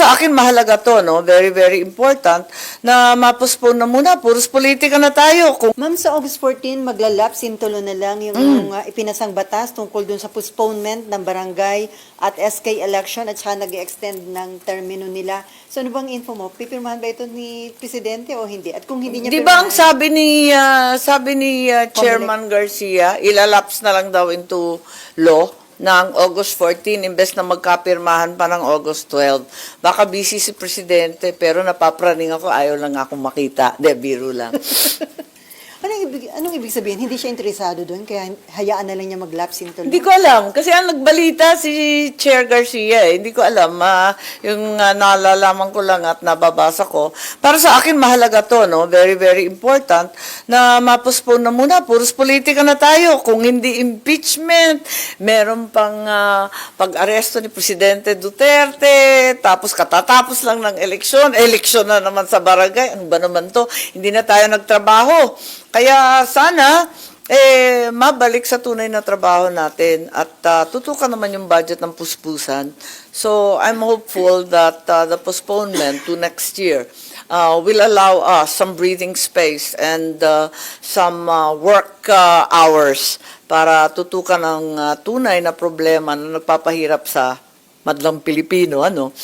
sa akin mahalaga to, no? Very, very important na ma-postpone na muna. Puros politika na tayo. Kung Ma'am, sa August 14, maglalapse in tulo na lang yung, yung, uh, ipinasang batas tungkol dun sa postponement ng barangay at SK election at saka nag-extend ng termino nila. So ano bang info mo? Pipirmahan ba ito ni Presidente o hindi? At kung hindi niya Di ba ang sabi ni ah, sabi ni ah, Chairman Garcia, ilalaps na lang daw into law ng August 14 imbes na magkapirmahan pa ng August 12. Baka busy si Presidente pero napapraning ako, ayaw lang akong makita. De, biro lang. Anong ibig, anong ibig sabihin? Hindi siya interesado doon, kaya hayaan na lang niya mag-lapse in tulo? Hindi ko alam. Kasi ang nagbalita si Chair Garcia eh. Hindi ko alam. ah, yung uh, nalalaman ko lang at nababasa ko. Para sa akin, mahalaga to, no? Very, very important na ma-postpone na muna. Puros politika na tayo. Kung hindi impeachment, meron pang ah, pag-aresto ni Presidente Duterte, tapos katatapos lang ng eleksyon, eleksyon na naman sa barangay. Ano ba naman to? Hindi na tayo nagtrabaho. Kaya sana, eh, mabalik sa tunay na trabaho natin at ah, tutukan naman yung budget ng puspusan. So, I'm hopeful that ah, the postponement to next year uh, will allow us some breathing space and uh, some uh, work uh, hours para tutukan ang uh, tunay na problema na nagpapahirap sa madlang Pilipino, ano?